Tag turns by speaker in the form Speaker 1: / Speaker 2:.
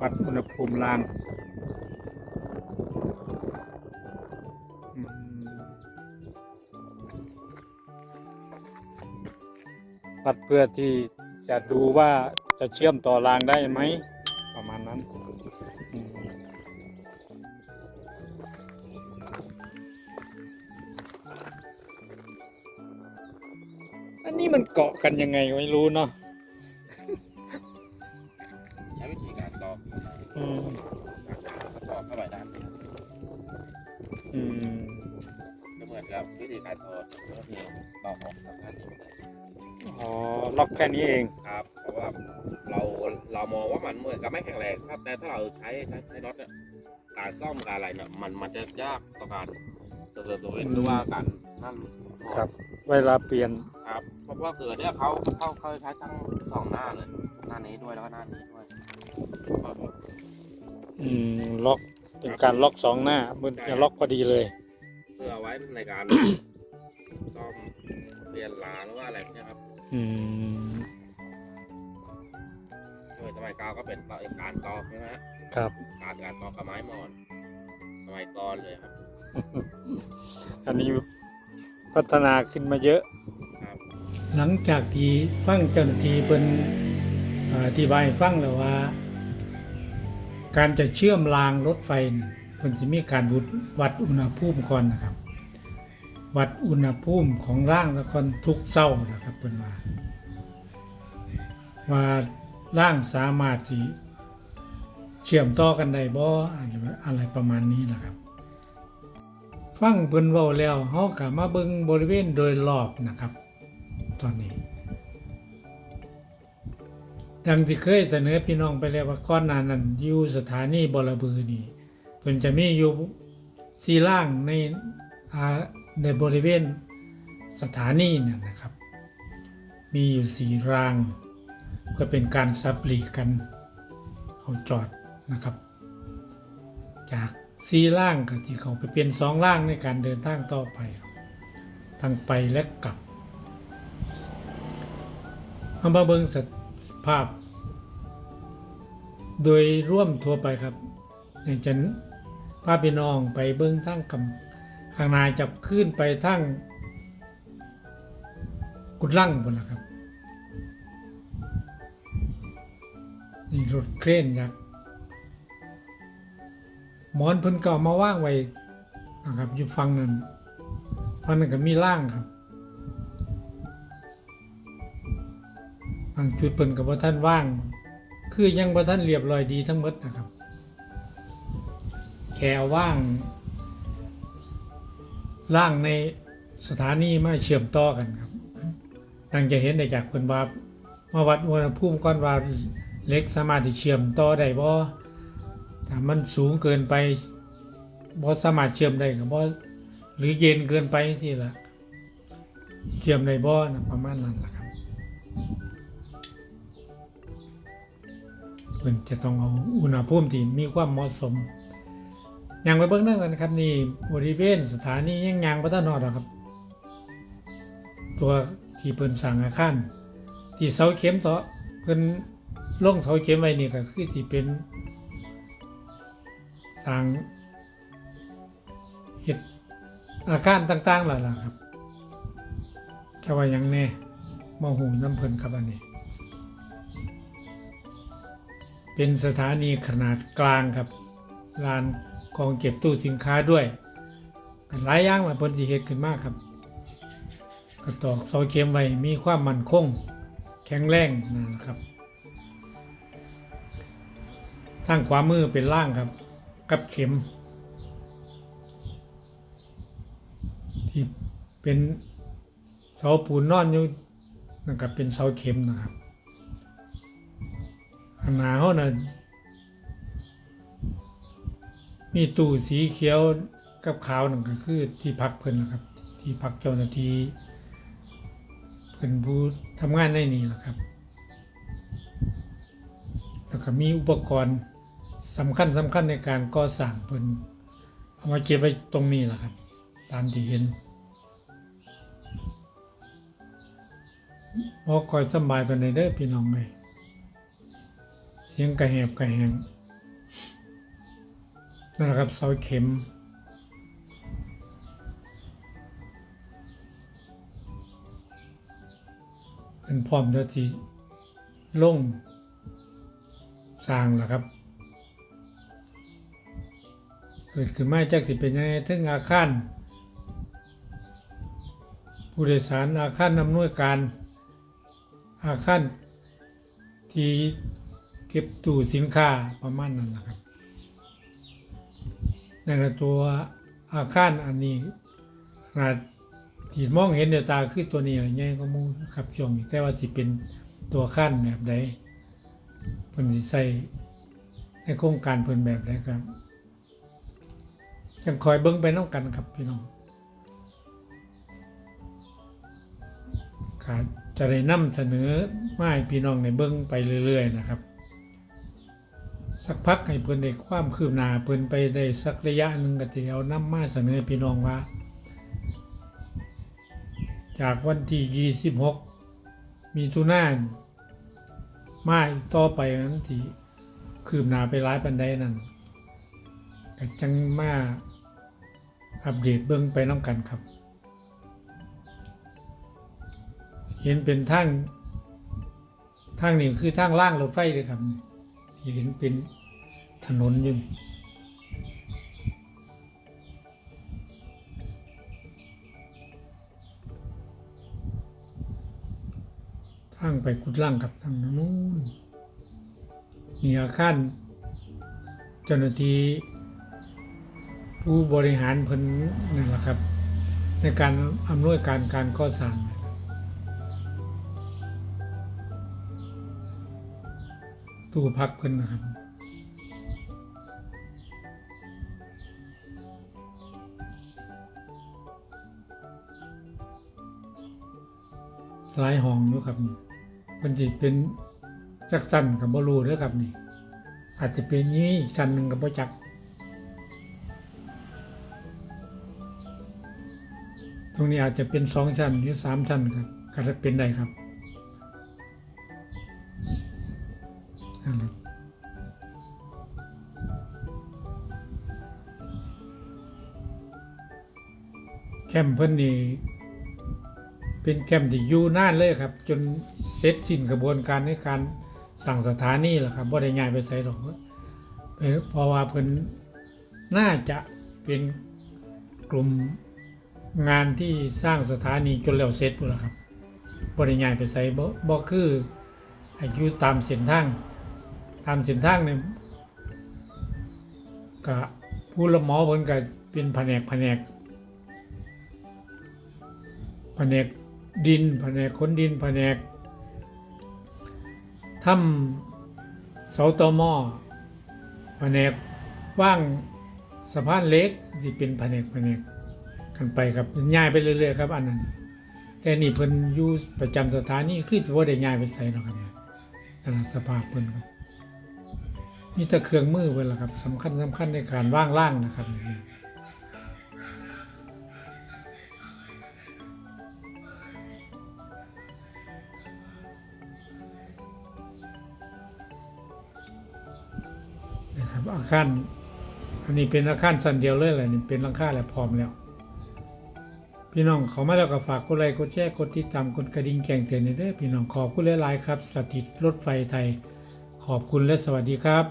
Speaker 1: วัดอุณหภูมิรางวัดเพื่อที่จะดูว่าจะเชื่อมต่อรางได้ไหม ประมาณนั้น อันนี้มันเกาะกันยังไงไม่รู้เนาะ
Speaker 2: ก็เหมือนกับวิธีการถอดก็คือตอกออกจากด้านนี้
Speaker 1: อ๋อล็อกแค่นี้เอง
Speaker 2: ครับเพราะว่าเราเรามองว่ามันเหมือนกับไม่แข็งแรงครับแต่ถ้าเราใช้ใช้ใช้น็อตเนี่ยการซ่อมการอะไรเนี่ยมันมันจะยากต่อการเสริมตัวเองหรือว่าการนั่นถอด
Speaker 1: ครับ เวลาเปลี่ยน
Speaker 2: ครับเพราะว่าเกิดเนี่ยเขาเขาเขาใช้ทั้งสองหน้าเลยหน้านี้ด้วยแล้วก็หน้านี้ด้วยครับผม
Speaker 1: อืมล็อกเป็นการล็อกสองหน้ามันจะล็อกพอดีเลย
Speaker 2: เพื่อเอาไว้ในการ ซ่อมเปลี่ยนรางหรือว่าอะไรเนี่ยครับ
Speaker 1: อืม
Speaker 2: สมัยสมัยก่อนก็เป็นการตอกนะฮะ
Speaker 1: ครับ
Speaker 2: การการตอกกับไม้หมอนสมัยก่อนเลยครับ
Speaker 1: อันนี้พัฒนาขึ้นมาเยอะ
Speaker 2: ครับ
Speaker 1: หลังจากที่ฟังเจ้าหน้าที่เป็นอ่าอธิบายให้ฟังแล้วว่า การจะเชื่อมรางรถไฟนี่เพิ่นจะมีการวัดวัดอุณหภูมิก่อนนะครับ วัดอุณหภูมิของร่างละคนทุกเศร้านะครับเพิ่นว่าว่าร่างสามารถที่เชื่อมต่อกันได้บ่อะไรอะไรประมาณนี้นะครับ ฟังเพิ่นเว้าแล้วเฮาก็มาเบิ่งบริเวณโดยรอบนะครับ ตอนนี้ดังที่เคยเสนอพี่น้องไปแล้วว่าก้อนหนานั้นอยู่สถานีบรบือนี่ เพิ่นจะมีอยู่สีล่างในในบริเวณสถานีเนี่ยนะครับ มีอยู่สีราง เพื่อเป็นการสับหลีกกันเขาจอดนะครับ จากสีล่างกับที่เขาไปเป็นสองล่างในการเดินทางต่อไปทั้งไปและกลับเอามาเบิงสภาพ โดยร่วมทั่วไปครับอย่างเช่น พาพี่น้องไปเบิ่งทั้งกำข้างนาจับขึ้นไปทั้งกุดลั่งบนละครับนี่รถเครนยักษ์หมอนพิ่นก็เอามาว่างไว้นะครับอยู่ฟังนั้นฟังนั้นก็มีล่างครับบางจุดเพิ่นกับว่าท่านว่าง คือยังบ่ท่านเรียบร้อยดีทั้งหมดนะครับ แค่เอาว่างล่างในสถานีมาเชื่อมต่อกันครับดังจะเห็นได้จากเพิ่นว่ามาวัดอุณหภูมิก่อนว่าเล็กสามารถที่เชื่อมต่อได้บ่ถ้ามันสูงเกินไปบ่สามารถเชื่อมได้ก็บ่หรือเย็นเกินไปจังซี่ล่ะเชื่อมได้บ่นะประมาณนั้นล่ะครับเพิ่นจะต้องเอาอุณหภูมิที่มีความเหมาะสม ย่างไปเบิ่งนั่นกันครับนี่บริเวณสถานียังยางบ่ทันอดครับ ตัวที่เพิ่นสร้างอาคารที่เสาเข็มเตาะเพิ่นลงเสาเข็มไว้นี่ก็คือสิเป็นสร้างเฮ็ดอาคารต่างๆล่ะครับจะว่ายังแน่มาหูน้ำเพิ่นครับอันนี้ เป็นสถานีขนาดกลางครับลาน กองเก็บตู้สินค้าด้วยกันหลายอย่างหละเพิ่นสิเฮ็ดขึ้นมากครับก็ตอกเสาเข็มไว้มีความมั่นคง แข็งแรงนะครับ ทางขวามือเป็นล่างครับ กับเข็ม ที่เป็นเสาปูนนอนอยู่นั่นก็เป็นเสาเข็มนะครับข้างหน้าเขาน่ะ มีตู้สีเขียวกับขาวนั่นก็คือที่พักเพิ่นนะครับ ที่พักเจ้าหน้าที่เพิ่นผู้ทำงานในนี่แหละครับ แล้วก็มีอุปกรณ์สำคัญสำคัญในการก่อสร้างเพิ่นเอามาเก็บไว้ตรงนี้แหละครับ ตามที่เห็นบ่ค่อยสบายปานใดเด้อพี่น้องเอ้ยเสียงกระแหบกระแหง นั่นแหละครับเสาเข็ม เป็นพร้อมเดี๋ยวที่ลงสร้างแล้วครับ เกิดขึ้นมาจากสิเป็นยังไงถึงอาคารผู้โดยสารอาคารอำนวยการ อาคารที่เก็บตู้สินค้าประมาณนั้นนะครับ นนละตัวอาคารอันนี้ขนาดที่มองเห็นเดียตาคือตัวนี้อะไรเงี้ยก็มูขับช่วงนี้แต่ว่าสิเป็นตัวขั้นแบบใดเพิ่นสิใส่ในโครงการเพิ่นแบบใดครับยังคอยเบิ่งไปน้องกันครับพี่น้องขาจะได้นำเสนอมาให้พี่น้องในเบิ่งไปเรื่อย ๆ นะครับ สักพักให้เพิ่นได้ความคืบหน้าเพิ่นไปได้สักระยะหนึ่งก็จะเอานำมาเสนอให้พี่น้องว่า จากวันที่26มีทุนานมาอีกต่อไปนั้นที่คืบหน้าไปหลายปันไดนั่นก็จังมาอัปเดตเบิ่งไปน้องกันครับ เห็นเป็นทางทางนี้คือทางล่างรถไฟเลยครับ เห็นเป็นถนนยู่นี่ทางไปกุดล่างกับทางนู้นนี่อาคารเจ้าหน้าที่ผู้บริหารเพิ่นนั่นแหละครับ ในการอำนวยการการก่อสร้าง ตู้พักเพิ่นนะครับหลายห้องอยู่ครับเพิ่นสิเป็นจักชั้นก็บ่รู้เด้อครับนี่ อาจจะเป็นนี้อีกชั้นหนึ่งก็บ่จักตรงนี้อาจจะเป็นสองชั้นหรือสามชั้นครับก็จะเป็นได้ครับ นั่นแหละแคมป์เพิ่นนี่เป็นแคมป์ที่อยู่นานเลยครับ จนเสร็จสิ้นกระบวนการในการสั่งสถานีแหละครับบ่ได้ง่ายไปใส่หรอกเพราะว่าเพิ่นน่าจะเป็นกลุ่มงานที่สร้างสถานีจนแล้วเสร็จพุ่นล่ะครับบ่ได้ย้ายไปไสบ่บ่คืออยู่ตามเส้นทาง ตามเส้นทางเนี่ยก็ผู้รับเหมาเพิ่นก็เป็นแผนกแผนกแผนกดินแผนกขนดินแผนกทำเสาตอหม้อแผนกว่างสะพานเล็กที่เป็นแผนกแผนกกันไปครับย้ายไปเรื่อยๆครับ อันนั้นแต่นี่เพิ่นอยู่ประจำสถานีคือบ่ได้ย้ายไปไสเนาะครับนั่นสภาพเพิ่นครับ มีแต่เครื่องมือเพิ่นล่ะครับสำคัญสำคัญในการว่างล่างนะครับนี่นะครับอาคารอันนี้เป็นอาคารสันเดียวเลยแหละนี่เป็นหลังคาแล้วพร้อมแล้ว พี่น้องเขามาแล้วก็ฝากกดไลค์กดแชร์กดติดตามกดกระดิ่งแจ้งเตือนเด้อพี่น้องขอบคุณหลายๆครับ สถิตรถไฟไทย ขอบคุณและสวัสดีครับ